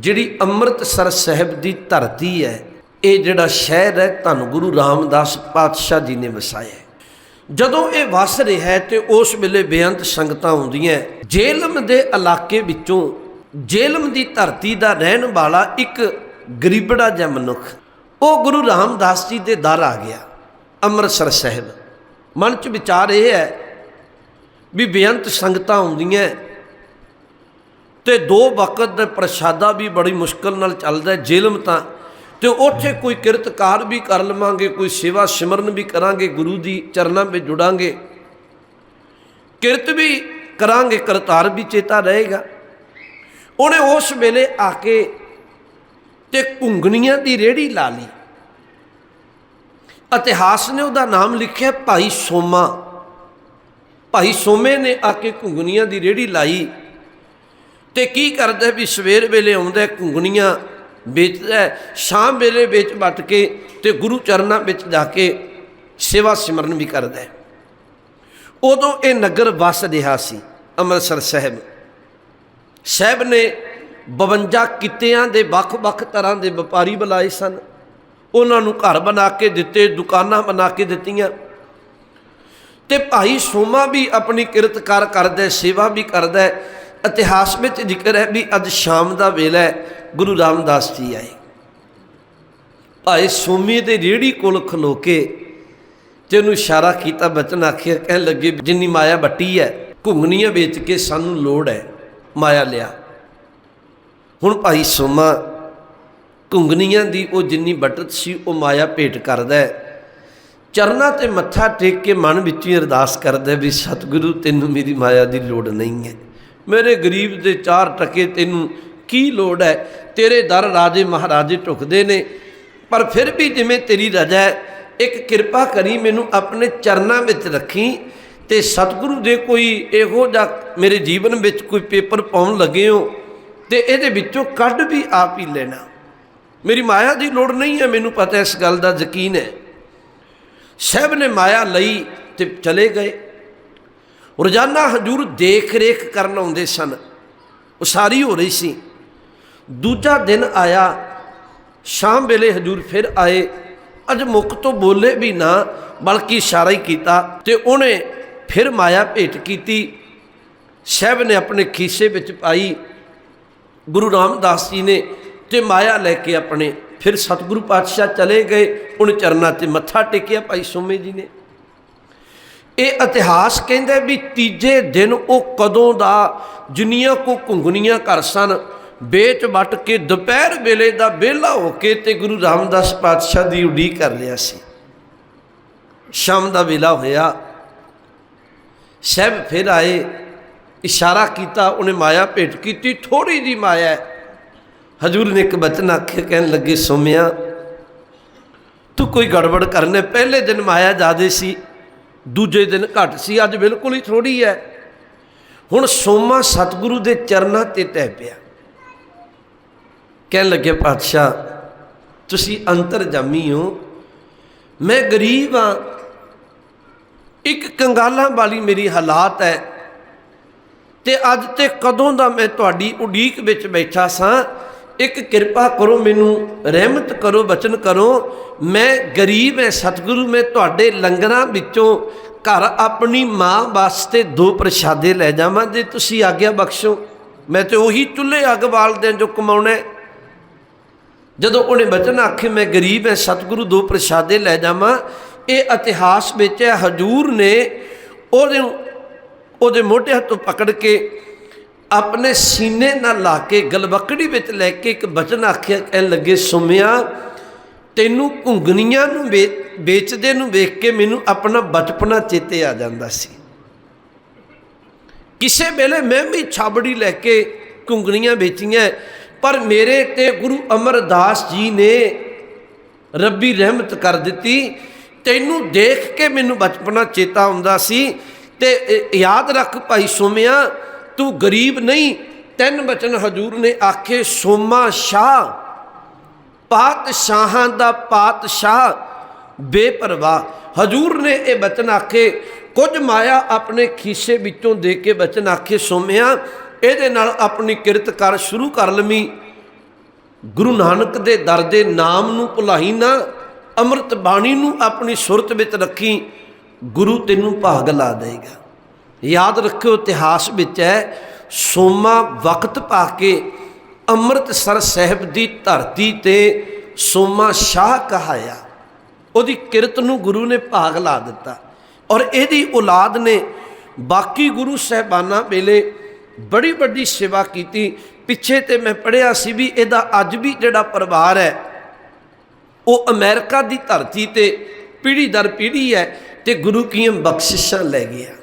ਜਿਹੜੀ ਅੰਮ੍ਰਿਤਸਰ ਸਾਹਿਬ ਦੀ ਧਰਤੀ ਹੈ, ਇਹ ਜਿਹੜਾ ਸ਼ਹਿਰ ਹੈ, ਧੰਨ ਗੁਰੂ ਰਾਮਦਾਸ ਪਾਤਸ਼ਾਹ ਜੀ ਨੇ ਵਸਾਇਆ ਜਦੋਂ ਇਹ ਵਸ ਰਿਹਾ ਹੈ ਤੇ ਉਸ ਵੇਲੇ ਬੇਅੰਤ ਸੰਗਤਾਂ ਆਉਂਦੀਆਂ ਜੇਲਮ ਦੇ ਇਲਾਕੇ ਵਿੱਚੋਂ ਜੇਲਮ ਦੀ ਧਰਤੀ ਦਾ ਰਹਿਣ ਵਾਲਾ ਇੱਕ ਗਰੀਬੜਾ ਜਿਹਾ ਮਨੁੱਖ, ਉਹ ਗੁਰੂ ਰਾਮਦਾਸ ਜੀ ਦੇ ਦਰ ਆ ਗਿਆ, ਅੰਮ੍ਰਿਤਸਰ ਸਾਹਿਬ। ਮਨ 'ਚ ਵਿਚਾਰ ਇਹ ਹੈ ਵੀ ਬੇਅੰਤ ਸੰਗਤਾਂ ਆਉਂਦੀਆਂ ਤੇ ਦੋ ਵਕਤ ਦਾ ਪ੍ਰਸ਼ਾਦਾ ਵੀ ਬੜੀ ਮੁਸ਼ਕਲ ਨਾਲ ਚੱਲਦਾ ਹੈ, ਜੇਲਮ ਤਾਂ। ਤੇ ਉੱਥੇ ਕੋਈ ਕਿਰਤਕਾਰ ਵੀ ਕਰ ਲਵਾਂਗੇ, ਕੋਈ ਸੇਵਾ ਸਿਮਰਨ ਵੀ ਕਰਾਂਗੇ, ਗੁਰੂ ਦੀ ਚਰਨਾਂ ਵਿੱਚ ਜੁੜਾਂਗੇ। ਕਿਰਤ ਵੀ ਕਰਾਂਗੇ, ਕਰਤਾਰ ਵੀ ਚੇਤਾ ਰਹੇਗਾ। ਉਹਨੇ ਉਸ ਵੇਲੇ ਆ ਕੇ ਤੇ ਘੁੰਗਣੀਆਂ ਦੀ ਰੇੜੀ ਲਾ ਲਈ। ਇਤਿਹਾਸ ਨੇ ਉਹਦਾ ਨਾਮ ਲਿਖਿਆ, ਭਾਈ ਸੋਮਾ। ਭਾਈ ਸੋਮੇ ਨੇ ਆ ਕੇ ਘੁੰਗਣੀਆਂ ਦੀ ਰੇੜੀ ਲਾਈ। ਤੇ ਕੀ ਕਰਦਾ ਵੀ ਸਵੇਰ ਵੇਲੇ ਆਉਂਦਾ, ਘੁੰਗਣੀਆਂ ਵੇਚਦਾ ਸ਼ਾਮ ਵੇਲੇ ਵੇਚ ਵੱਟ ਕੇ ਤੇ ਗੁਰੂ ਚਰਨਾਂ ਵਿੱਚ ਜਾ ਕੇ ਸੇਵਾ ਸਿਮਰਨ ਵੀ ਕਰਦਾ ਉਦੋਂ ਇਹ ਨਗਰ ਵਸ ਰਿਹਾ ਸੀ, ਅੰਮ੍ਰਿਤਸਰ ਸਾਹਿਬ। ਸਾਹਿਬ ਨੇ 52 ਕਿੱਤਿਆਂ ਦੇ ਵੱਖ-ਵੱਖ ਤਰ੍ਹਾਂ ਦੇ ਵਪਾਰੀ ਬੁਲਾਏ ਸਨ। ਉਹਨਾਂ ਨੂੰ ਘਰ ਬਣਾ ਕੇ ਦਿੱਤੇ, ਦੁਕਾਨਾਂ ਬਣਾ ਕੇ ਦਿੱਤੀਆਂ। ਤੇ ਭਾਈ ਸੋਮਾ ਵੀ ਆਪਣੀ ਕਿਰਤਕਾਰ ਕਰਦਾ ਸੇਵਾ ਵੀ ਕਰਦਾ ਇਤਿਹਾਸ ਵਿੱਚ ਜ਼ਿਕਰ ਹੈ ਵੀ ਅੱਜ ਸ਼ਾਮ ਦਾ ਵੇਲਾ ਹੈ, ਗੁਰੂ ਰਾਮਦਾਸ ਜੀ ਆਏ। ਭਾਈ ਸੋਮੀ ਦੇ ਰੇੜੀ ਕੋਲ ਖਲੋ ਕੇ ਤੇ ਉਹਨੂੰ ਇਸ਼ਾਰਾ ਕੀਤਾ, ਬਚਨ ਆਖਿਆ, ਕਹਿਣ ਲੱਗੇ ਵੀ ਜਿੰਨੀ ਮਾਇਆ ਬੱਟੀ ਹੈ, ਘੁੰਗਣੀਆਂ ਵੇਚ ਕੇ ਸਾਨੂੰ ਲੋੜ ਹੈ, ਮਾਇਆ ਲਿਆ। ਹੁਣ ਭਾਈ ਸੋਮਾ, ਘੁੰਗਣੀਆਂ ਦੀ ਉਹ ਜਿੰਨੀ ਬਟਤ ਸੀ, ਉਹ ਮਾਇਆ ਭੇਟ ਕਰਦਾ ਹੈ। ਚਰਨਾਂ ਤੇ ਮੱਥਾ ਟੇਕ ਕੇ ਮਨ ਵਿੱਚ ਹੀ ਅਰਦਾਸ ਕਰਦਾ ਵੀ ਸਤਿਗੁਰੂ, ਤੈਨੂੰ ਮੇਰੀ ਮਾਇਆ ਦੀ ਲੋੜ ਨਹੀਂ ਹੈ। ਮੇਰੇ ਗਰੀਬ ਦੇ ਚਾਰ ਟਕੇ ਤੈਨੂੰ ਕੀ ਲੋੜ ਹੈ? ਤੇਰੇ ਦਰ ਰਾਜੇ ਮਹਾਰਾਜੇ ਢੁਕਦੇ ਨੇ, ਪਰ ਫਿਰ ਵੀ ਜਿਵੇਂ ਤੇਰੀ ਰਜਾ ਹੈ, ਇੱਕ ਕਿਰਪਾ ਕਰੀ ਮੈਨੂੰ ਆਪਣੇ ਚਰਨਾਂ ਵਿੱਚ ਰੱਖੀ ਤੇ ਸਤਿਗੁਰੂ ਦੇ ਕੋਈ ਇਹੋ ਜਿਹਾ ਮੇਰੇ ਜੀਵਨ ਵਿੱਚ ਕੋਈ ਪੇਪਰ ਪਾਉਣ ਲੱਗੇ ਹੋ ਤੇ ਇਹਦੇ ਵਿੱਚੋਂ ਕੱਢ ਵੀ ਆਪ ਹੀ ਲੈਣਾ। ਮੇਰੀ ਮਾਇਆ ਦੀ ਲੋੜ ਨਹੀਂ ਹੈ, ਮੈਨੂੰ ਪਤਾ ਇਸ ਗੱਲ ਦਾ ਯਕੀਨ ਹੈ। ਸਹਿਬ ਨੇ ਮਾਇਆ ਲਈ ਤੇ ਚਲੇ ਗਏ। ਰੋਜ਼ਾਨਾ ਹਜੂਰ ਦੇਖ ਰੇਖ ਕਰਨ ਆਉਂਦੇ ਸਨ। ਉਸਾਰੀ ਹੋ ਰਹੀ ਸੀ। ਦੂਜਾ ਦਿਨ ਆਇਆ। ਸ਼ਾਮ ਵੇਲੇ ਹਜੂਰ ਫਿਰ ਆਏ। ਅੱਜ ਮੁੱਖ ਤੋਂ ਬੋਲੇ ਵੀ ਨਾ, ਬਲਕਿ ਇਸ਼ਾਰਾ ਹੀ ਕੀਤਾ ਤੇ ਉਹਨੇ ਫਿਰ ਮਾਇਆ ਭੇਟ ਕੀਤੀ। ਸਹਿਬ ਨੇ ਆਪਣੇ ਖੀਸੇ ਵਿੱਚ ਪਾਈ। ਗੁਰੂ ਰਾਮਦਾਸ ਜੀ ਨੇ ਤੇ ਮਾਇਆ ਲੈ ਕੇ ਆਪਣੇ। ਫਿਰ ਸਤਿਗੁਰੂ ਪਾਤਸ਼ਾਹ ਚਲੇ ਗਏ। ਉਹਨੇ ਚਰਨਾਂ ਤੇ ਮੱਥਾ ਟੇਕਿਆ ਭਾਈ ਸੋਮੇ ਜੀ ਨੇ। ਇਹ ਇਤਿਹਾਸ ਕਹਿੰਦਾ ਵੀ ਤੀਜੇ ਦਿਨ ਉਹ ਕਦੋਂ ਦਾ ਜਿੰਨੀਆਂ ਕੋ ਘੁੰਗਣੀਆਂ ਕਰ ਸਨ, ਵੇਚ ਵਟ ਕੇ ਦੁਪਹਿਰ ਵੇਲੇ ਦਾ ਵਿਹਲਾ ਹੋ ਕੇ ਤੇ ਗੁਰੂ ਰਾਮਦਾਸ ਪਾਤਸ਼ਾਹ ਦੀ ਉਡੀਕ ਕਰ ਲਿਆ ਸੀ। ਸ਼ਾਮ ਦਾ ਵੇਲਾ ਹੋਇਆ। ਸਹਿਬ ਫਿਰ ਆਏ, ਇਸ਼ਾਰਾ ਕੀਤਾ, ਉਹਨੇ ਮਾਇਆ ਭੇਟ ਕੀਤੀ ਥੋੜੀ ਜੀ ਮਾਇਆ ਹਜੂਰ ਨੇ ਇੱਕ ਬਚਨ ਆਖਿਆ, ਕਹਿਣ ਲੱਗੇ, ਸੋਮਿਆ, ਤੂੰ ਕੋਈ ਗੜਬੜ ਕਰਨੇ, ਪਹਿਲੇ ਦਿਨ ਮਾਇਆ ਜਾਦੇ ਸੀ। ਦੂਜੇ ਦਿਨ ਘੱਟ ਸੀ, ਅੱਜ ਬਿਲਕੁਲ ਹੀ ਥੋੜੀ ਹੈ। ਹੁਣ ਸੋਮਾ ਸਤਿਗੁਰੂ ਦੇ ਚਰਨਾਂ ਤੇ ਟਹਿ ਪਿਆ। ਕਹਿਣ ਲੱਗੇ, ਪਾਤਸ਼ਾਹ, ਤੁਸੀਂ ਅੰਤਰ ਜਾਮੀ ਹੋ। ਮੈਂ ਗਰੀਬ ਹਾਂ। ਇੱਕ ਕੰਗਾਲਾਂ ਵਾਲੀ ਮੇਰੀ ਹਾਲਾਤ ਹੈ ਤੇ ਅੱਜ ਤੇ ਕਦੋਂ ਦਾ ਮੈਂ ਤੁਹਾਡੀ ਉਡੀਕ ਵਿੱਚ ਬੈਠਾ ਸਾਂ? ਇੱਕ ਕਿਰਪਾ ਕਰੋ, ਮੈਨੂੰ ਰਹਿਮਤ ਕਰੋ, ਬਚਨ ਕਰੋ। ਮੈਂ ਗਰੀਬ ਐ, ਸਤਿਗੁਰੂ, ਮੈਂ ਤੁਹਾਡੇ ਲੰਗਰਾਂ ਵਿੱਚੋਂ ਘਰ ਆਪਣੀ ਮਾਂ ਵਾਸਤੇ ਦੋ ਪ੍ਰਸ਼ਾਦੇ ਲੈ ਜਾਵਾਂ। ਜੇ ਤੁਸੀਂ ਆਗਿਆ ਬਖਸ਼ੋ, ਮੈਂ ਤੇ ਉਹੀ ਚੁੱਲ੍ਹੇ ਅੱਗ ਬਾਲਦੇ ਜੋ ਕਮਾਉਣਾ ਜਦੋਂ ਉਹਨੇ ਬਚਨ ਆਖੇ, ਮੈਂ ਗਰੀਬ ਐ, ਸਤਿਗੁਰੂ, ਦੋ ਪ੍ਰਸ਼ਾਦੇ ਲੈ ਜਾਵਾਂ। ਇਹ ਇਤਿਹਾਸ ਵਿੱਚ ਹੈ, ਹਜੂਰ ਨੇ ਉਹਦੇ ਉਹਦੇ ਮੋਢੇ ਹੱਥੋਂ ਪਕੜ ਕੇ ਆਪਣੇ ਸੀਨੇ ਨਾਲ ਲਾ ਕੇ ਗਲਵਕੜੀ ਵਿੱਚ ਲੈ ਕੇ ਇੱਕ ਬਚਨ ਆਖਿਆ, ਕਹਿਣ ਲੱਗੇ, ਸੁਮਿਆ, ਤੈਨੂੰ ਘੁੰਗਣੀਆਂ ਨੂੰ ਵੇ- ਵੇਚਦੇ ਨੂੰ ਵੇਖ ਕੇ ਮੈਨੂੰ ਆਪਣਾ ਬਚਪਨਾ ਚੇਤੇ ਆ ਜਾਂਦਾ ਸੀ। ਕਿਸੇ ਵੇਲੇ ਮੈਂ ਵੀ ਛਾਬੜੀ ਲੈ ਕੇ ਘੁੰਗਣੀਆਂ ਵੇਚੀਆਂ, ਪਰ ਮੇਰੇ ਤੇ ਗੁਰੂ ਅਮਰਦਾਸ ਜੀ ਨੇ ਰੱਬੀ ਰਹਿਮਤ ਕਰ ਦਿੱਤੀ। ਤੈਨੂੰ ਦੇਖ ਕੇ ਮੈਨੂੰ ਬਚਪਨਾ ਚੇਤਾ ਆਉਂਦਾ ਸੀ ਤੇ ਯਾਦ ਰੱਖ ਭਾਈ ਸੋਮਿਆ ਤੂੰ ਗਰੀਬ ਨਹੀਂ। ਤਿੰਨ ਬਚਨ ਹਜੂਰ ਨੇ ਆਖੇ, ਸੋਮਾ ਸ਼ਾਹ, ਪਾਤਸ਼ਾਹਾਂ ਦਾ ਪਾਤਸ਼ਾਹ, ਬੇਪਰਵਾਹ। ਹਜੂਰ ਨੇ ਇਹ ਬਚਨ ਆਖੇ, ਕੁਝ ਮਾਇਆ ਆਪਣੇ ਖੀਸੇ ਵਿੱਚੋਂ ਦੇ ਕੇ ਬਚਨ ਆਖੇ, ਸੋਮਿਆ, ਇਹਦੇ ਨਾਲ ਆਪਣੀ ਕਿਰਤ ਕਰ, ਸ਼ੁਰੂ ਕਰ ਲਵੀਂ। ਗੁਰੂ ਨਾਨਕ ਦੇ ਦਰ ਦੇ ਨਾਮ ਨੂੰ ਭੁਲਾਈ ਨਾ, ਅੰਮ੍ਰਿਤ ਬਾਣੀ ਨੂੰ ਆਪਣੀ ਸੁਰਤ ਵਿੱਚ ਰੱਖੀ, ਗੁਰੂ ਤੈਨੂੰ ਭਾਗ ਲਾ ਦੇਗਾ। ਯਾਦ ਰੱਖਿਓ ਇਤਿਹਾਸ ਵਿੱਚ ਹੈ, ਸੋਮਾ ਵਕਤ ਪਾ ਕੇ ਅੰਮ੍ਰਿਤਸਰ ਸਾਹਿਬ ਦੀ ਧਰਤੀ ਤੇ ਸੋਮਾ ਸ਼ਾਹ ਕਹਾਇਆ। ਉਹਦੀ ਕਿਰਤ ਨੂੰ ਗੁਰੂ ਨੇ ਭਾਗ ਲਾ ਦਿੱਤਾ ਔਰ ਇਹਦੀ ਔਲਾਦ ਨੇ ਬਾਕੀ ਗੁਰੂ ਸਹਿਬਾਨਾਂ ਵੇਲੇ ਬੜੀ ਵੱਡੀ ਸੇਵਾ ਕੀਤੀ। ਪਿੱਛੇ ਤੇ ਮੈਂ ਪੜਿਆ ਸੀ ਵੀ ਇਹਦਾ ਅੱਜ ਵੀ ਜਿਹੜਾ ਪਰਿਵਾਰ ਹੈ, ਉਹ ਅਮਰੀਕਾ ਦੀ ਧਰਤੀ ਤੇ ਪੀੜ੍ਹੀ ਦਰ ਪੀੜ੍ਹੀ ਹੈ ਤੇ ਗੁਰੂ ਕੀਆਂ ਬਖਸ਼ਿਸ਼ਾਂ ਲੈ ਗਿਆ।